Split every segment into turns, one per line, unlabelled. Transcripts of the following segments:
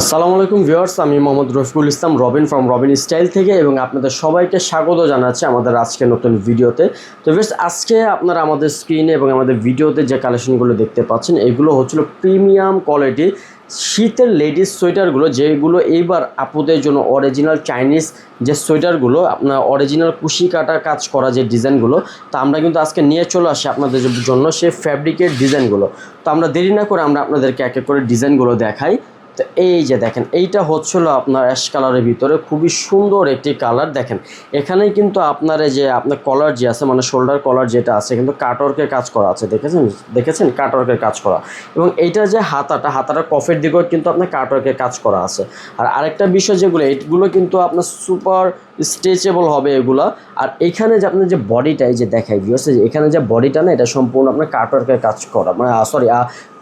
আসসালামু আলাইকুম ভিউয়ার্স, আমি মোহাম্মদ রফিকুল ইসলাম, রবিন ফ্রম রবিন স্টাইল থেকে এবং আপনাদের সবাইকে স্বাগত জানাচ্ছি আমাদের আজকে নতুন ভিডিওতে। তো ভিউয়ার্স, আজকে আপনারা আমাদের স্ক্রিনে এবং আমাদের ভিডিওতে যে কালেকশনগুলো দেখতে পাচ্ছেন, এগুলো হচ্ছিল প্রিমিয়াম কোয়ালিটি শীতের লেডিস সোয়েটারগুলো যেগুলো এইবার আপুদের জন্য অরিজিনাল চাইনিজ যে সোয়েটারগুলো আপনার অরিজিনাল কুশি কাটা কাজ করা যে ডিজাইনগুলো তা আমরা কিন্তু আজকে নিয়ে চলে আসি আপনাদের জন্য সে ফ্যাব্রিকের ডিজাইনগুলো তো আমরা দেরি না করে আমরা আপনাদেরকে এক এক করে ডিজাইনগুলো দেখাই। তো এই যে দেখেন, এইটা হচ্ছিল আপনার অ্যাশ কালারের ভিতরে। খুবই সুন্দর একটি কালার দেখেন। এখানেই কিন্তু আপনার যে আপনার কলার যে আছে মানে শোল্ডার কলার যেটা আছে, কিন্তু কাটওয়ার্কের কাজ করা আছে, দেখেছেন? দেখেছেন? কাটওয়ার্কের কাজ করা। এবং এইটা যে হাতাটা হাতাটা কফের দিকেও কিন্তু আপনার কাটওয়ার্কের কাজ করা আছে। আর আরেকটা বিষয় যেগুলো এইগুলো কিন্তু আপনার সুপার স্ট্রেচেবল হবে এগুলো। আর এখানে যে আপনার যে বডিটা এই যে দেখাই ভিউস এখানে যে বডিটা না, এটা সম্পূর্ণ আপনার কাটওয়ার্কের কাজ করা। মানে সরি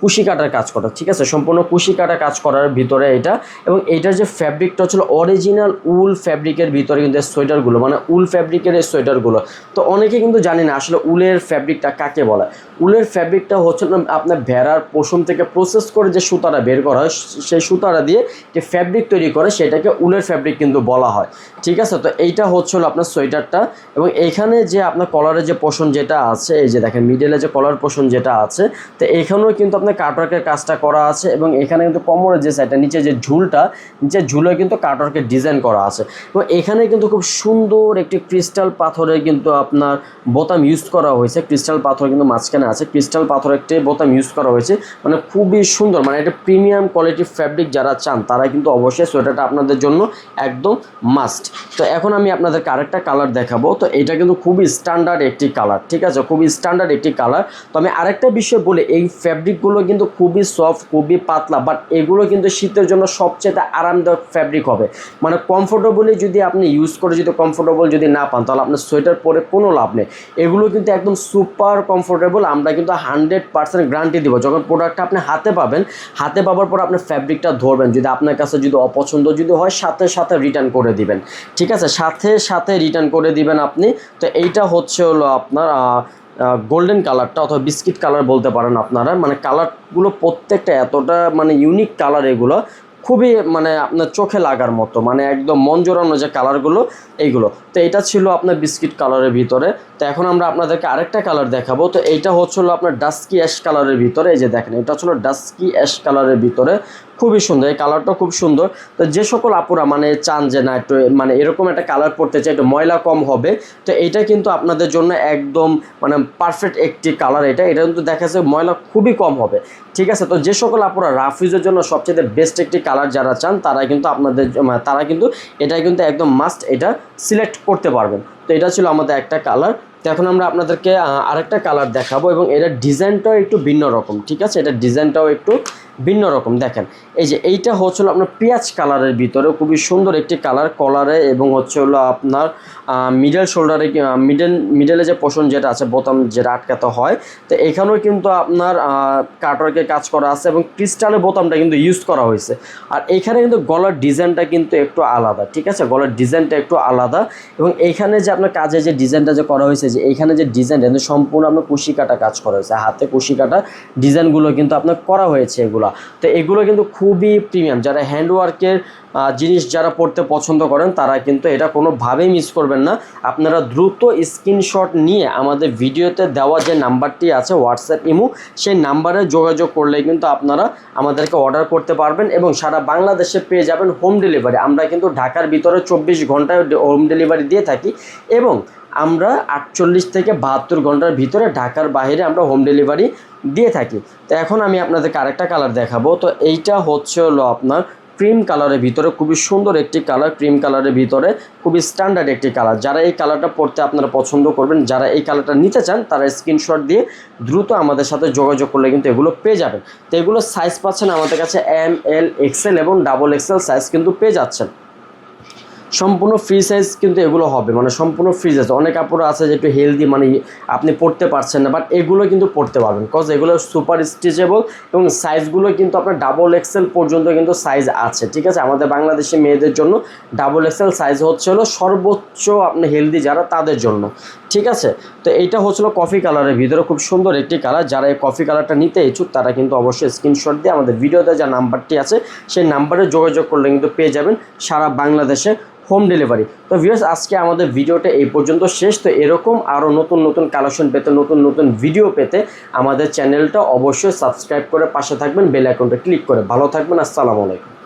কুশি কাটার কাজ করা, ঠিক আছে? সম্পূর্ণ কুশি কাটা কাজ করার ভিতরে এটা। এবং এইটার যে ফ্যাব্রিকটা হচ্ছিল অরিজিনাল উল ফ্যাব্রিকের ভিতরে কিন্তু সোয়েটারগুলো মানে উল ফ্যাব্রিকের এই সোয়েটারগুলো। তো অনেকে কিন্তু জানি না আসলে উলের ফ্যাব্রিকটা কাকে বলে। উলের ফ্যাব্রিকটা হচ্ছে আপনার ভেড়ার পশম থেকে প্রসেস করে যে সুতাটা বের করা হয় সেই সুতাটা দিয়ে যে ফ্যাব্রিক তৈরি করে, সেটাকে উলের ফ্যাব্রিক কিন্তু বলা হয়। ঠিক আছে? তো এইটা হচ্ছিল আপনার সোয়েটারটা এবং এখানে যে আপনার কলারের যে পোষণ যেটা আছে, এই যে দেখেন মিডলে যে কলার পোষণ যেটা আছে, তো এখানেও কিন্তু আপনার কাটওয়ার্কের কাজটা করা আছে এবং এখানে কিন্তু কোমরের যে সাইডটা নিচে যে ঝুলটা নিচে ঝুলে কিন্তু কাটওয়ার্কের ডিজাইন করা আছে। এবং এখানে কিন্তু খুব সুন্দর একটি ক্রিস্টাল পাথরের কিন্তু আপনার বোতাম ইউজ করা হয়েছে। ক্রিস্টাল পাথর কিন্তু মাঝখানে আছে। ক্রিস্টাল পাথর একটি বোতাম ইউজ করা হয়েছে। মানে খুবই সুন্দর মানে এটা প্রিমিয়াম কোয়ালিটির ফ্যাব্রিক যারা চান, তারা কিন্তু অবশ্যই সোয়েটারটা আপনাদের জন্য একদম মাস্ট তো এখন আমি আপনাদেরকে আরেকটা কালার দেখাবো। তো এটা কিন্তু খুবই স্ট্যান্ডার্ড একটি কালার ঠিক আছে? খুবই স্ট্যান্ডার্ড একটি কালার তো আমি আরেকটা বিষয় বলি, এই ফ্যাব্রিকগুলো কিন্তু খুবই সফট খুবই পাতলা বাট এগুলো কিন্তু শীতের জন্য সবচেয়ে আরামদায়ক ফ্যাব্রিক হবে। মানে কমফোর্টেবলি যদি আপনি ইউজ করে যদি কমফোর্টেবল যদি না পান, তাহলে আপনার সোয়েটার পরে কোনো লাভ নেই। এগুলো কিন্তু একদম সুপার কমফোর্টেবল আমরা কিন্তু হান্ড্রেড পার্সেন্ট গ্যারান্টি দিব। যখন প্রোডাক্টটা আপনি হাতে পাবেন, হাতে পাওয়ার পর আপনি ফ্যাব্রিকটা ধরবেন। যদি আপনার কাছে যদি অপছন্দ যদি হয়, সাথে সাথে রিটার্ন করে দিবেন। ঠিক আছে? সাথে সাথে রিটার্ন করে দিবেন আপনি। তো এইটা হচ্ছে হলো আপনার গোল্ডেন কালারটা অথবা বিস্কিট কালার বলতে পারেন আপনারা। মানে কালারগুলো প্রত্যেকটা এতটা মানে ইউনিক কালার এগুলো, খুবই মানে আপনার চোখে লাগার মতো। মানে একদম মন জোরানো যে কালারগুলো এইগুলো। তো এটা ছিল আপনার বিস্কিট কালারের ভিতরে। তো এখন আমরা আপনাদেরকে আরেকটা কালার দেখাবো। তো এইটা হচ্ছিল আপনার ডাস্কি অ্যাশ কালারের ভিতরে। এই যে দেখেন, এটা হচ্ছিল ডাস্কি অ্যাশ কালারের ভিতরে। খুবই সুন্দর, এই কালারটা খুব সুন্দর। তো যে সকল আপুরা মানে চান যে না একটু মানে এরকম একটা কালার পড়তে চাই একটু ময়লা কম হবে, তো এটা কিন্তু আপনাদের জন্য একদম মানে পারফেক্ট একটি কালার এটা। এটা কিন্তু দেখা যাচ্ছে ময়লা খুবই কম হবে। ঠিক আছে, তো যে সকল আপুরা রাফ ইউজের জন্য সবচেয়ে বেস্ট একটি কালার যারা চান, তারা কিন্তু আপনাদের মানে তারা কিন্তু এটা কিন্তু একদম মাস্ট এটা সিলেক্ট করতে পারবেন। তো এটা ছিল আমাদের একটা কালার তো এখন আমরা আপনাদেরকে আরেকটা কালার দেখাবো এবং এটার ডিজাইনটাও একটু ভিন্ন রকম, ঠিক আছে? এটার ডিজাইনটাও একটু ভিন্ন রকম। দেখেন, এই যে এইটা হচ্ছিল আপনার পেঁয়াজ কালারের ভিতরে, খুবই সুন্দর একটি কালার কলারে এবং হচ্ছে হলো আপনার মিডল শোল্ডারে মিডল মিডলে যে পোষণ যেটা আছে বোতাম যেটা আটকাতে হয়, তো এখানেও কিন্তু আপনার কাটওয়ার্কের কাজ করা আছে এবং ক্রিস্টালের বোতামটা কিন্তু ইউজ করা হয়েছে। আর এইখানে কিন্তু গলার ডিজাইনটা কিন্তু একটু আলাদা, ঠিক আছে? গলার ডিজাইনটা একটু আলাদা এবং এইখানে যে আপনার কাজে যে ডিজাইনটা যে করা হয়েছে যে এইখানে যে ডিজাইনটা কিন্তু সম্পূর্ণ আপনার কুশি কাটা কাজ করা হয়েছে। হাতে কুশি কাটা ডিজাইনগুলো কিন্তু আপনার করা হয়েছে এগুলো। তো এগুলো কিন্তু খুবই প্রিমিয়াম যারা হ্যান্ডওয়ার্কের জিনিস যারা পড়তে পছন্দ করেন, তারা কিন্তু এটা কোনোভাবেই মিস করবেন না। আপনারা দ্রুত স্ক্রিনশট নিয়ে আমাদের ভিডিওতে দেওয়া যে নাম্বারটি আছে হোয়াটসঅ্যাপ ইমু সেই নাম্বারে যোগাযোগ করলে কিন্তু আপনারা আমাদেরকে অর্ডার করতে পারবেন এবং সারা বাংলাদেশে পেয়ে যাবেন হোম ডেলিভারি আমরা কিন্তু ঢাকার ভিতরে চব্বিশ ঘন্টায় হোম ডেলিভারি দিয়ে থাকি এবং আমরা আটচল্লিশ থেকে বাহাত্তর ঘণ্টার ভিতরে ঢাকার বাইরে আমরা হোম ডেলিভারি দিয়ে থাকি। তো এখন আমি আপনাদেরকে আরেকটা কালার দেখাবো। তো এইটা হচ্ছে হলো আপনার ক্রিম কালারের ভিতরে, খুবই সুন্দর একটি কালার ক্রিম কালারের ভিতরে খুবই স্ট্যান্ডার্ড একটি কালার যারা এই কালারটা পড়তে আপনারা পছন্দ করবেন, যারা এই কালারটা নিতে চান, তারা স্ক্রিনশট দিয়ে দ্রুত আমাদের সাথে যোগাযোগ করলে কিন্তু এগুলো পেয়ে যাবেন। তো এগুলো সাইজ পাচ্ছেন আমাদের কাছে এম এল এক্সেল এবং ডাবল এক্সেল সাইজ কিন্তু পেয়ে যাচ্ছেন। সম্পূর্ণ ফ্রি সাইজ কিন্তু এগুলো হবে। মানে সম্পূর্ণ ফ্রি সাইজ অনেক কাপড় আছে যে একটু হেলদি মানে আপনি পড়তে পারছেন না বাট এগুলো কিন্তু পড়তে পারবেন। কজ এগুলো সুপার স্ট্রেচেবল এবং সাইজগুলো কিন্তু আপনার ডাবল এক্সেল পর্যন্ত কিন্তু সাইজ আছে, ঠিক আছে? আমাদের বাংলাদেশি মেয়েদের জন্য ডাবল এক্সেল সাইজ হচ্ছে হলো সর্বোচ্চ আপনি হেলদি যারা, তাদের জন্য, ঠিক আছে? তো এইটা হচ্ছিল কফি কালারের ভিতরে, খুব সুন্দর একটি কালার যারা এই কফি কালারটা নিতে ইচ্ছুক, তারা কিন্তু অবশ্যই স্ক্রিনশট দিয়ে আমাদের ভিডিওতে যা নাম্বারটি আছে, সেই নাম্বারে যোগাযোগ করলে কিন্তু পেয়ে যাবেন সারা বাংলাদেশে। Home delivery. তো ভিউয়ার্স আজকে আমাদের ভিডিওটা এই পর্যন্ত শেষ। তো এরকম আরও নতুন নতুন কালেকশন পেতে, নতুন নতুন ভিডিও পেতে আমাদের চ্যানেলটা অবশ্যই সাবস্ক্রাইব করে পাশে থাকবেন বেল আইকনটা ক্লিক করে। ভালো থাকবেন, আসসালামু আলাইকুম।